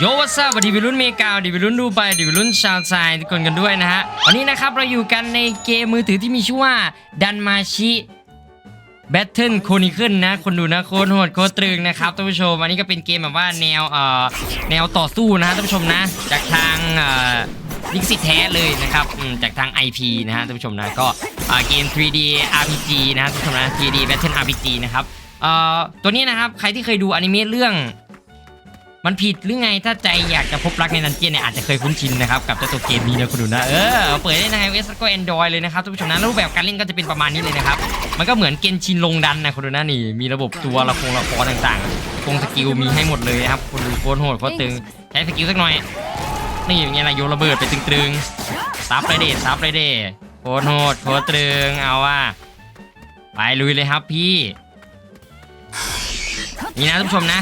โยวัสวัสดีวิรุ่นเมกาดีวิรุ่นดูไปดีวิรุ่นชาวไซทุกคนกันด้วยนะฮะ วันนี้นะครับเราอยู่กันในเกมมือถือที่มีชื่อว่าดันมาชิแบทเทิลโคนิเคิลนะ คนดูนะโคตรโหดโคตรตรึงนะครับท่านผู้ชม อันนี้ก็เป็นเกมแบบว่าแนวเอ่อแนวต่อสู้นะฮะท่านผู้ชมนะ จากทางเอ่อลิขสิทธิ์แท้เลยนะครับจากทาง IP นะฮะท่านผู้ชมนะก็อ่าเกม 3D RPG นะฮะท่านผู้ชมนะ 3D Battle RPG นะครับเอ่อตัวนี้นะครับใครที่เคยดูอนิเมะเรื่อง มันผิดหรือไงถ้าใจอยากจะพบรักในดันเจียนเนี่ยอาจจะเคยคุ้นชินนะครับกับเจ้าตัวเกมนี้นะคุณดูนะเออเปิดได้ใน iOS แล้วก็ Android เลยนะครับท่านผู้ชมนะแล้วรูปแบบการเล่นก็จะเป็นประมาณนี้เลยนะครับมันก็เหมือนเกนชินลงดันนะคุณดูนะนี่มีระบบตัวละครละครต่างๆคงสกิลมีให้หมดเลยนะครับคุณดูโคตรโหดโคตรตึงใช้สกิลสักหน่อยนี่อย่างเงี้ยนะโยนระเบิดไปตึงๆซับเลยเดซับเลยเดโคตรโหดโคตรตึงเอาว่าไปลุยเลยครับพี่ นี่นะท่านผู้ชมนะ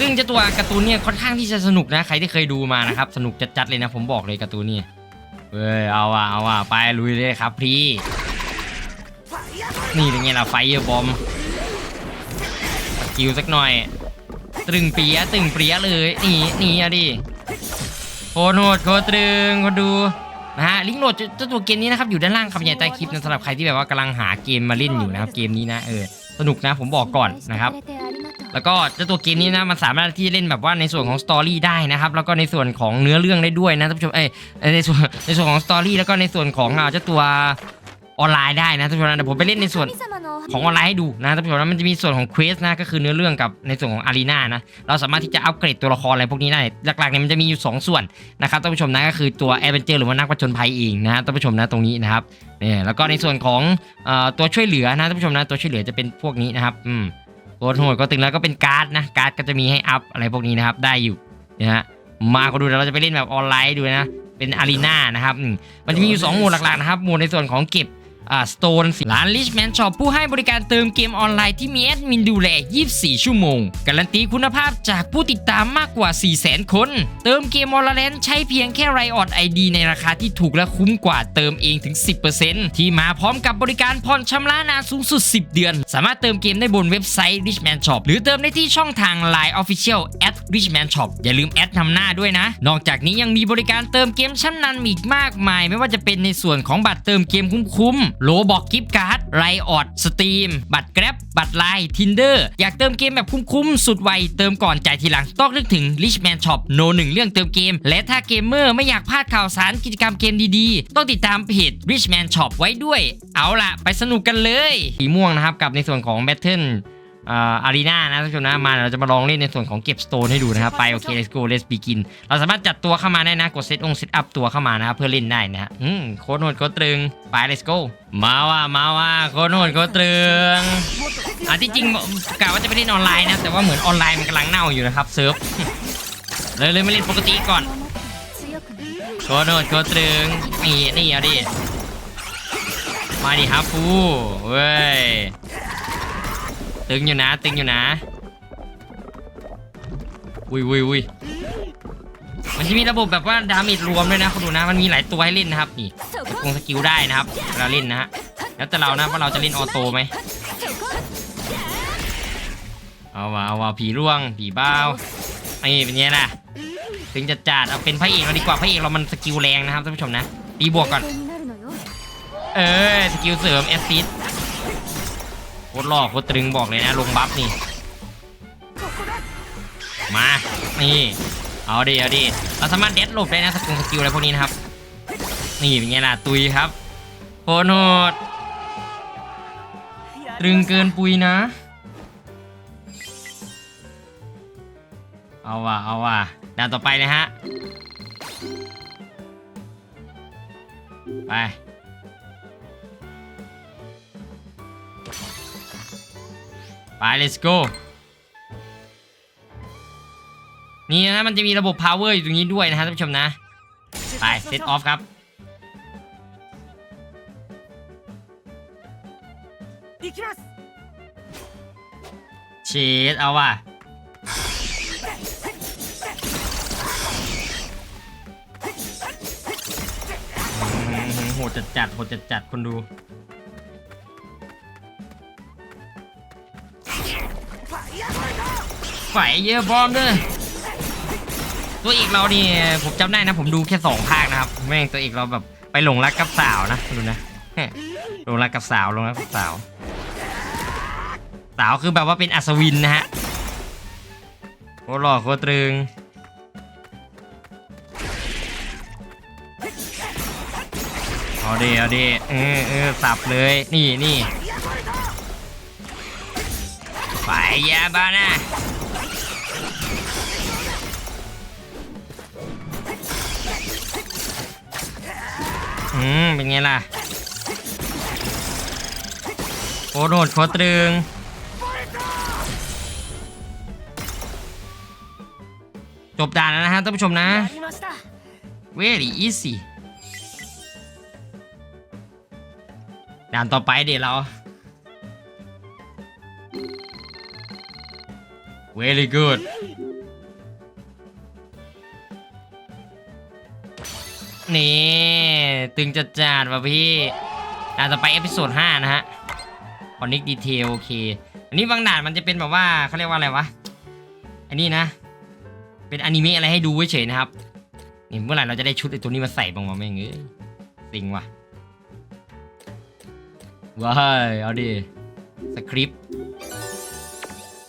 ซึ่งเจ้าตัวการ์ตูนเนี่ยค่อนข้างที่จะสนุกนะ ใครที่เคยดูมานะครับ สนุกจัดๆเลยนะ ผมบอกเลยการ์ตูนเนี่ยเว้ยเอาว่ะเอาว่ะไปลุยเลยครับพี่ นี่เป็นไงล่ะไฟเยอร์บอมสกิลสักหน่อย ตึงเปียตึงเปียเลยนี่นี่อะดิโคโหดโคตรตรึงคนดูนะฮะลิงก์โหลดเจ้าตัวเกมนี้นะครับอยู่ด้านล่างคำใหญ่ใต้คลิปนะสำหรับใครที่แบบว่ากำลังหาเกมมาเล่นอยู่นะครับเกมนี้นะเออสนุกนะผมบอกก่อนนะครับ แล้วก็เจ้าตัวเกมนี้นะมันสามารถที่จะเล่นแบบว่าในส่วนของสตอรี่ได้นะครับแล้วก็ในส่วนของเนื้อเรื่องได้ด้วยนะท่านผู้ชมเอ้ยในส่วนในส่วนของสตอรี่แล้วก็ในส่วนของอ่าเจ้าตัวออนไลน์ได้นะท่านผู้ชมนะเดี๋ยวผมไปเล่นในส่วนของออนไลน์ให้ดูนะท่านผู้ชมนะมันจะมีส่วนของเควสนะก็คือเนื้อเรื่องกับในส่วนของอารีนานะเราสามารถที่จะอัปเกรดตัวละครอะไรพวกนี้ได้หลักๆเนี่ยมันจะมีอยู่สองส่วนนะครับท่านผู้ชมนะก็คือตัวแอดเวนเจอร์หรือว่านักผจญภัยเองนะท่านผู้ชมนะตรงนี้นะครับเนี่ยแล้วก็ในส่วนของตัวช่วยเหลือนะท่านผู้ชมนะตัวช่วยเหลือจะเป็นพวกนี้นะครับอืม โคตรโหดก็ตึงแล้วก็เป็นการ์ดนะการ์ดก็จะมีให้อัพอะไรพวกนี้นะครับได้อยู่นะฮะมาก็ดูเราจะไปเล่นแบบออนไลน์ดูนะเป็นอารีนานะครับมมันจะมีอยู่2โหมดหลักๆนะครับโหมดในส่วนของเก็บ อ่าสโตนร้าน Richman Shop ผู้ให้บริการเติมเกมออนไลน์ที่มีแอดมินดูแล 24 ชั่วโมง การันตีคุณภาพจากผู้ติดตามมากกว่า 400,000 คน เติมเกมออนไลน์ใช้เพียงแค่ไรออดไอดีในราคาที่ถูกและคุ้มกว่าเติมเองถึง 10%ที่มาพร้อมกับบริการผ่อนชำระนานสูงสุด 10 เดือน สามารถเติมเกมได้บนเว็บไซต์ Richman Shop หรือเติมได้ที่ช่องทาง Line Official at Richman Shop อย่าลืมแอดนำหน้าด้วยนะ นอกจากนี้ยังมีบริการเติมเกมชั้นนำอีกมากมาย ไม่ว่าจะเป็นในส่วนของบัตรเติมเกมคุ้มๆโลบอกกิฟต์การ์ดไรออดสตรีมบัตรแกร็บบัตรไลน์ทินเดอร์อยากเติมเกมแบบคุ้มๆ สุดไว เติมก่อนจ่ายทีหลัง ต้องนึกถึง Richman Shop โนหนึ่งเรื่องเติมเกม และถ้าเกมเมอร์ไม่อยากพลาดข่าวสารกิจกรรมเกมดีๆ ต้องติดตามเพจ Richman Shop ไว้ด้วย เอาล่ะ ไปสนุกกันเลยสีม่วงนะครับกับในส่วนของ Battle อารีนานะท่านผู้ชมนะมาเราจะมาลองเล่นในส่วนของเก็บสโตนให้ดูนะครับไปโอเค let's go let's begin เราสามารถจัดตัวเข้ามาได้นะ กดเซตองเซตอัพตัวเข้ามานะครับเพื่อเล่นได้นะฮะอืมโคตรโหดโคตรตรึงไป let's go มาว่ามาว่าโคตรโหดโคตรตรึงอะที่จริงกะว่าจะไปเล่นออนไลน์นะแต่ว่าเหมือนออนไลน์มันกำลังเน่าอยู่นะครับเซิร์ฟเลยเลยไม่เล่นปกติก่อนโคตรโหดโคตรตรึงนี่นี่เอาดิมาดิครับฟูเว้ย ตึงอยู่นะ ตึงอยู่นะอุ้ยอุ้ยอุ้ยมันจะมีระบบแบบว่าดาเมจรวมด้วยนะคุณดูนะมันมีหลายตัวให้เล่นนะครับนี่คงสกิลได้นะครับเวลาเล่นนะฮะแล้วแต่เรานะว่าเราจะเล่นออโต้ไหมเอาว่ะเอาว่ะผีร่วงผีเบ้าวนี่เป็นไงล่ะถึงจะจัดเอาเป็นพระเอกเราดีกว่าพระเอกเรามันสกิลแรงนะครับท่านผู้ชมนะตีบวกก่อนเออสกิลเสริมแอสซิดโคตรหล่อโคตรตรึงบอกเลยนะลงบัฟนี่ มา นี่ เอาดิ เอาดิ เราสามารถเด็ดหลบได้นะสกิลสกิลอะไรพวกนี้นะครับ นี่เป็นไงล่ะ ตุยครับโคตรโหดตรึงเกินปุยนะ เอาว่ะ เอาว่ะด่านต่อไปเลยฮะ ไป ไป let's go นี่นะมันจะมีระบบ power อยู่ตรงนี้ด้วยนะฮะท่านผู้ชมนะ ไป set off ครับเชดเอาว่ะอืมโหดจัดจัดๆโหดจัดจัดๆคนดู ไฟเยอะบอมด้วยตัวเอกเรานี่ผมจำได้นะ ผมดูแค่สองภาคนะครับแม่งตัวเอกเราแบบไปหลงรักกับสาวนะดูนะหลงรักกับสาวหลงรักกับสาว สาวคือแบบว่าเป็นอัศวินนะฮะโคตรหล่อโคตรตรึงเอาดีเอาดีเออเออสับเลยนี่นี่ไปยาบ้านะ อืม เป็นไงล่ะโคตรโหดโคตรตรึง จบด่านแล้วนะฮะท่านผู้ชมนะ very easy ด่านต่อไปเดี๋ยวเรา very good นี่ ตึงจัดจัดว่ะพี่ด่านต่อไปเอพิโซด5นะฮะคอนนิกดีเทลโอเค อันนี้บางด่านมันจะเป็นแบบว่าเขาเรียกว่าอะไรวะ อันนี้นะ เป็นอนิเมะอะไรให้ดูเฉยนะครับ นี่เมื่อไหร่เราจะได้ชุดไอ้ตัวนี้มาใส่บ้างวะแม่งเอ้ยสิงว่ะว้ายเอาดิ สคริปต์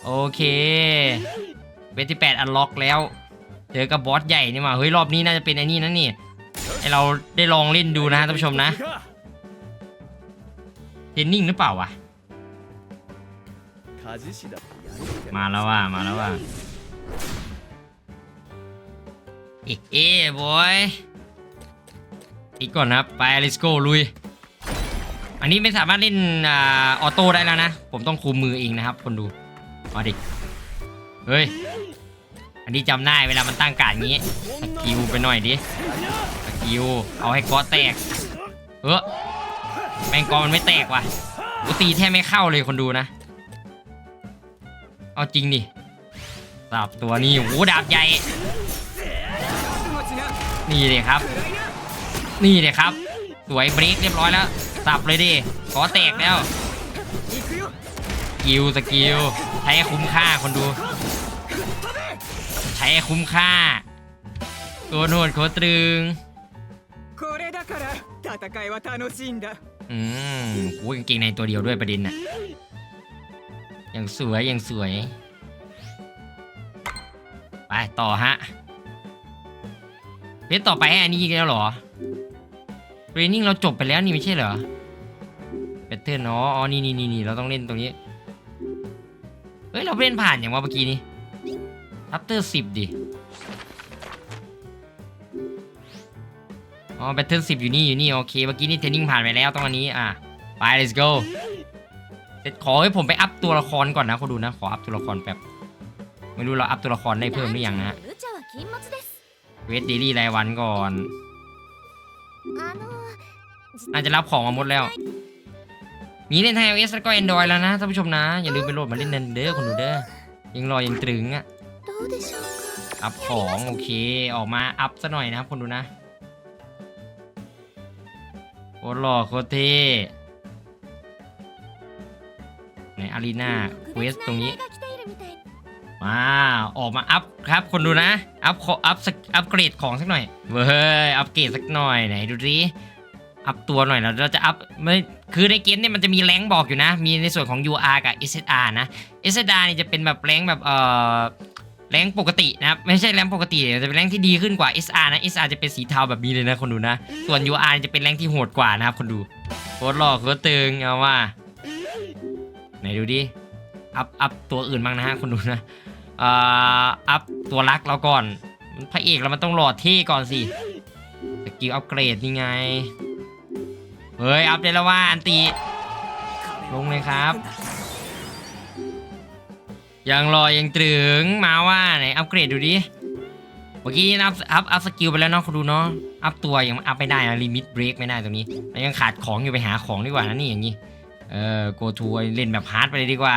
โอเคเวทที่8อันล็อกแล้ว เจอกับบอสใหญ่นี่มาเฮ้ย รอบนี้น่าจะเป็นไอ้นี่นะนี่ ให้เราได้ลองเล่นดูนะฮะท่านผู้ชมนะเทนนิ่งหรือเปล่าวะมาแล้วว่ามาแล้วว่าอ๊ะเอ๊ะบอยอีกก่อนนะไปเลสโก้ลุย อันนี้ไม่สามารถเล่นออโต้ได้แล้วนะ ผมต้องคุมมือเองนะครับ คนดูมาดิเฮ้ย อันนี้จำได้เวลามันตั้งการงี้กิวไปหน่อยดิ ยิวเอาให้กอแตก เออแมงกอมันไม่แตกว่ะกูตีแทบไม่เข้าเลยคนดูนะ เอาจริงดิดาบตัวนี้โหดาบใหญ่ นี่เลยครับ นี่เลยครับ สวยบริกเรียบร้อยแล้วสับเลยดิขอแตกแล้วกิลสกิลใช้คุ้มค่าคนดู ใช้คุ้มค่าตัวโนดโคตรึง 戦いは楽しいんだ อืมโอ้ยกางเกงในตัวเดียวด้วยประเด็นน่ะยังสวยยังสวย ไปต่อฮะเพจต่อไปให้อันนี้อีกแล้วเหรอเทรนนิ่งเราจบไปแล้วนี่ไม่ใช่เหรอเบเทอร์เนาะอ๋อนี่นี่นี่นี่เราต้องเล่นตรงนี้ เฮ้ย เราเล่นผ่านอย่างว่าเมื่อกี้นี้ทัปเตอร์สิบดิ อ๋อแบตเทิลสิบอยู่นี่อยู่นี่โอเคเมื่อกี้นี่เทรนนิ่งผ่านไปแล้วตรงอันนี้อะไป let's go เสขอให้ผมไปอัพตัวละครก่อนนะคุณดูนะขออัพตัวละครแบบไม่รู้เราอัพตัวละครได้เพิ่มหรือยังนะเวทเดลี่รายวันก่อนอาจจะรับของมาหมดแล้ว มีเล่นไทยเอสแล้วก็แอนดรอยแล้วนะท่านผู้ชมนะ อย่าลืมไปโหลดมาเล่นนันเดอร์คนดูเด้อยังรอยังตรึงอะอัพของโอเคออกมาอัพซะหน่อยนะครับคุณดูนะ คตรหล่อโคตรเท่ในอารีนาเวสตรงนี้มาออกมาอัพครับ คนดูนะ อัพอัพอัพเกรดของสักหน่อย เว้ย อัพเกรดสักหน่อยไหนดูดิอัพตัวหน่อยแล้วเราจะอัพไม่คือในเกมเนี่ยมันจะมีแรงบอกอยู่นะ มีในส่วนของ UR กับ SSR นะ SSR เนี่ยจะเป็นแบบแรงแบบเอ่อ แรงค์ปกตินะครับไม่ใช่แรงค์ปกติจะเป็นแรงค์ที่ดีขึ้นกว่า SR นะ SR จะเป็นสีเทาแบบนี้เลยนะคนดูนะ ส่วน UR จะเป็นแรงค์ที่โหดกว่านะครับคนดูโคตรหล่อโคตรตึงเอาว่าไหนดูดิอัพอัพตัวอื่นบ้างนะฮะคนดูนะเอ่ออัพตัวรักเราก่อนพระเอกเรามันต้องหล่อเท่ก่อนสิสกิลอัพเกรดนี่ไงเฮ้ยอัพได้แล้วว่าอันตีลงเลยครับ ยังรอยังตรึงมาว่าไหนอัพเกรดดูดิเมื่อกี้อัพอัพอัพสกิลไปแล้วเนาะคุณดูเนาะอัพตัวยังอัพไม่ได้นะลิมิตเบรกไม่ได้ตรงนี้มันยังขาดของอยู่ไปหาของดีกว่านะนี่อย่างนี้เออ go to เล่นแบบฮาร์ดไปเลยดีกว่า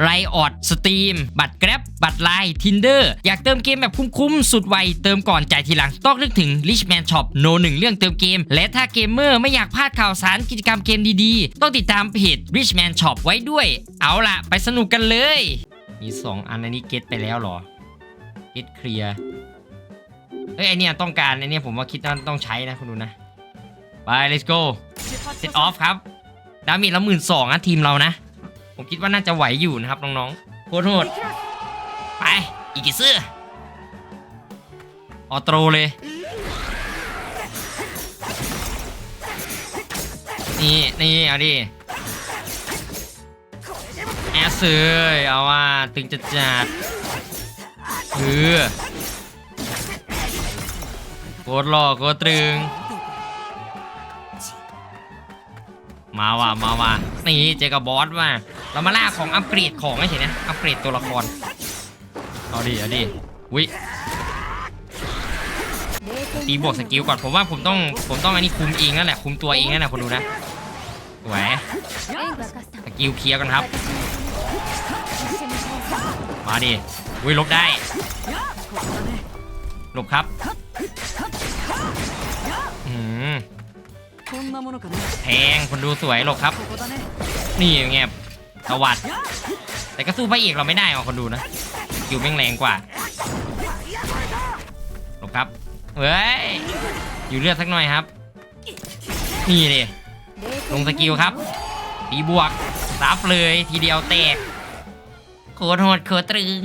ไรออดสตรีมบัตรแกร็บบัตรไลน์ทินเดอร์อยากเติมเกมแบบคุ้มๆ สุดไว เติมก่อนจ่ายทีหลัง ต้องนึกถึง Richman Shop โนหนึ่งเรื่องเติมเกม และถ้าเกมเมอร์ไม่อยากพลาดข่าวสารกิจกรรมเกมดีๆ ต้องติดตามเพจ Richman Shop ไว้ด้วย เอาล่ะ ไปสนุกกันเลย มี 2 อันอันนี้เก็ตไปแล้วเหรอเก็ตเคลียร์เอ้ยไอเนี่ยต้องการไอเนี่ยผมว่าคิดว่าต้องใช้นะคุณดูนะไป let's go set off ครับดาเมจละหมื่นสองอะทีมเรานะ ผมคิดว่าน่าจะไหวอยู่นะครับน้องๆโคตรโหดไปอีกกี่ซื้อออโตรเลยนี่นี่เอาดิแอสเซยเอาว่าตึงจัดจัดคือโคตรหล่อโคตรตึงมาว่ะมาว่ะนี่เจอกับบอสว่ะ เรามาล่าของอัปเกรดของไม่ใช่นะอัปเกรดตัวละครเอาดิเอาดิวิตีบวกสกิลก่อนผมว่าผมต้องผมต้องอันนี้คุมเองนั่นแหละคุมตัวเองนั่นแหละคนดูนะแหวสกิลเคลียร์กันครับ มาดิวิลบได้หลบครับแพงคนดูสวยหลบครับ นี่อย่างเงี้ย ตวัด แต่ก็สู้พระเอกเราไม่ได้หรอกคนดูนะอยู่แม่งแรงกว่าหลบครับเฮ้ยอยู่เลือดสักหน่อยครับนี่เลยลงสกิลครับตีบวกรับเลยทีเดียวแตกโคตรโหดโคตรตึง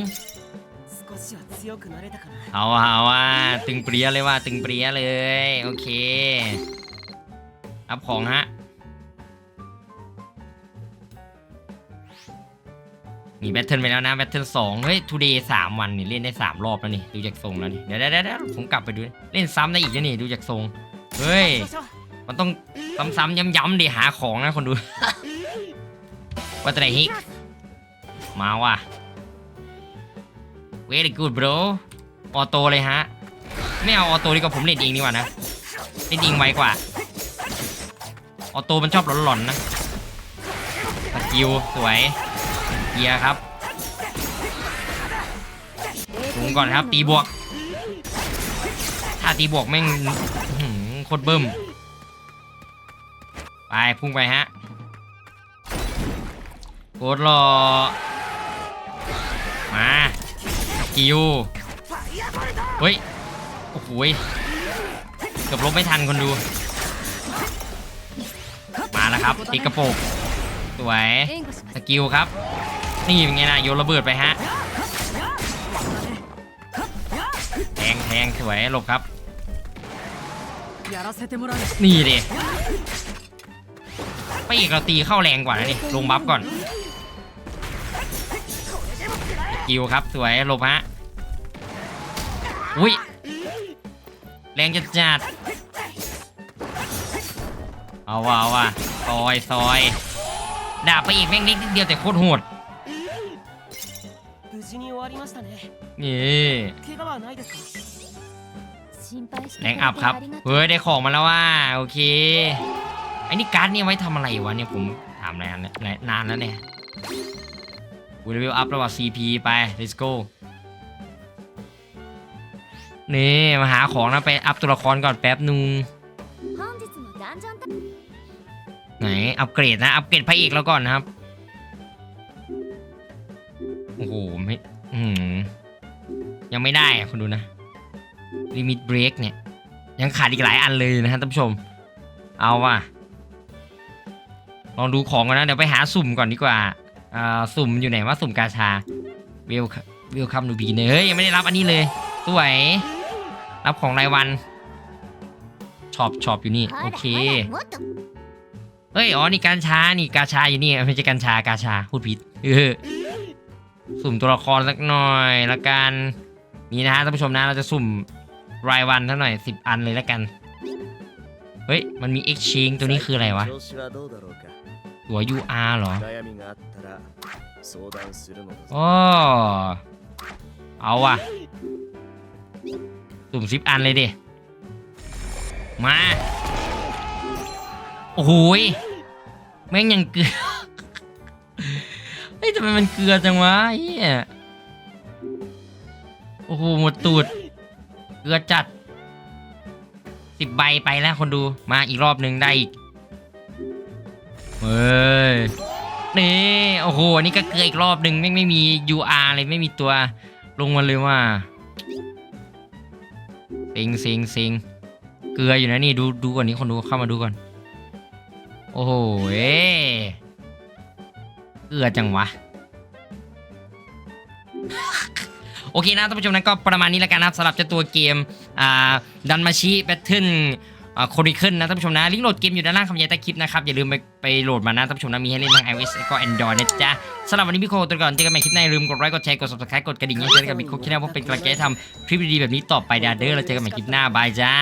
เอาเอาว่าตึงเปรี้ยเลยว่าตึงเปรี้ยเลย โอเค รับของฮะ มีแบทเทิลไปแล้วนะแบทเทิลสองเฮ้ยทูเดย์สามวันนี่เล่นได้สามรอบแล้วนี่ดูจากทรงแล้วนี่เดี๋ยวเดี๋ยวผมกลับไปดูเล่นซ้ำได้อีกนะนี่ดูจากทรงเฮ้ยมันต้องซ้ำๆย้ำๆดิหาของนะคนดูว่าแต่ไหนฮิกมาว่ะ very good bro ออโต้เลยฮะ ไม่เอาออโต้ดีกว่าผมเล่นเองดีกว่านะเล่นเองไวกว่า ออโต้มันชอบหลอนๆนะสกิลสวย เกียร์ครับลุงก่อนครับ ตีบวก ถ้าตีบวกแม่งโคตรเบิ่มไปพุ่งไปฮะโคตรรอ มาสกิลเฮ้ย โอ้โหเกือบลบไม่ทันคนดู มาแล้วครับ ติกระโปกสวย สกิลครับ นี่เป็นไงนะโยนระเบิดไปฮะแทงแทงสวยลบครับนี่ดิไปอีกเราตีเข้าแรงกว่านี่ลงบัฟก่อนกิวครับสวยลบฮะอุ้ยแรงจัดจัดเอาว่ะเอาว่ะซอยซอยด่าไปอีกแม่งนิดเดียวแต่โคตรโหด りましたね นี่ 怪我はないですかす心配して แรงอัพครับ くれてありがとう เฮ้ย ได้ของมาแล้วว่า โอเค ไอ้นี่การ์ดเนี่ยไว้ทำอะไรวะเนี่ยผมถามนานแล้วนานแล้วเนี่ยวิลวิวอัพแล้วว่า CP ไป let's go นี่มาหาของนะไปอัพตัวละครก่อนแป๊บนึง 本日のダンジョンタ ไหน อัปเกรดนะ อัปเกรดพระเอกแล้วก่อนนะครับ โอ้โห ไม่ ยังไม่ได้คุณดูนะลิมิตเบรกเนี่ย ยังขาดอีกหลายอันเลยนะฮะท่านผู้ชม เอาว่ะลองดูของกันนะ เดี๋ยวไปหาสุ่มก่อนดีกว่าสุ่มอยู่ไหนว่าสุ่มกาชาวิลวิลคัมดูบีเนยเฮ้ยยังไม่ได้รับอันนี้เลย สวย รับของรายวันช็อปช็อปอยู่นี่ โอเค เฮ้ย อ๋อ นี่กาชา นี่กาชาอยู่นี่ ไม่ใช่กาชากาชาพูดผิด เออ สุ่มตัวละครสักหน่อยละกันนี่นะฮะท่านผู้ชมนะเราจะสุ่มรายวันเท่าหน่อยสิบอันเลยละกัน เฮ้ย มันมี exchange ตัวนี้คืออะไรวะ ตัว UR เหรอโอ้เอาว่ะ สุ่มสิบอันเลยดิ มา โอ้ยแม่งยังเกลือ เฮ้ยทำไมมันเกลือจังวะเฮียโอ้โหหมดตูด เกลือจัดสิบใบไปแล้วคนดูมาอีกรอบหนึ่งได้อีกเฮ้ยนี่โอ้โหอันนี่ก็เกลืออีกรอบหนึ่งไม่ไม่มี UR เลยไม่มีตัวลงมาเลยว่าซิงซิงซิงเกลืออยู่นะนี่ดูดูก่อนนี้คนดูเข้ามาดูก่อน โอ้โหเอ้ เกลือจังวะ โอเคนะท่านผู้ชมนั้นก็ประมาณนี้แล้วกันนะครับสำหรับเจ้าตัวเกมดันมาชิแบทเทิลโคริเคิลนะท่านผู้ชมนะลิงก์โหลดเกมอยู่ด้านล่างคำยายใต้คลิปนะครับอย่าลืมไป ไปโหลดมานะท่านผู้ชมนะมีให้เล่นทั้ง iOS และก็ Android นะจ๊ะสำหรับวันนี้พี่โคตัวก่อนเจอกันใหม่คลิปหน้าอย่าลืมกดไลค์กดแชร์กด subscribe กดกระดิ่งให้เจอกันกับพี่โคคิดนะเพราะเป็นกำลังใจให้ทำคลิปดีๆแบบนี้ต่อไปด้อเด้อเราเจอกันใหม่คลิปหน้าบายจ้า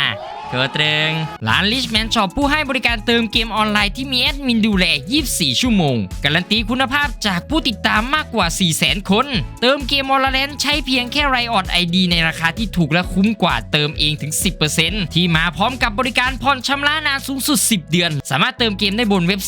เธอเตรงร้าน Richman Shop ผู้ให้บริการเติมเกมออนไลน์ที่มีแอดมินดูแล 24 ชั่วโมง การันตีคุณภาพจากผู้ติดตามมากกว่า 400,000 คน เติมเกมออนไลน์ใช้เพียงแค่ไรออดไอดีในราคาที่ถูกและคุ้มกว่าเติมเองถึง 10%ที่มาพร้อมกับบริการผ่อนชำระนานสูงสุด 10 เดือน สามารถเติมเกมได้บนเว็บ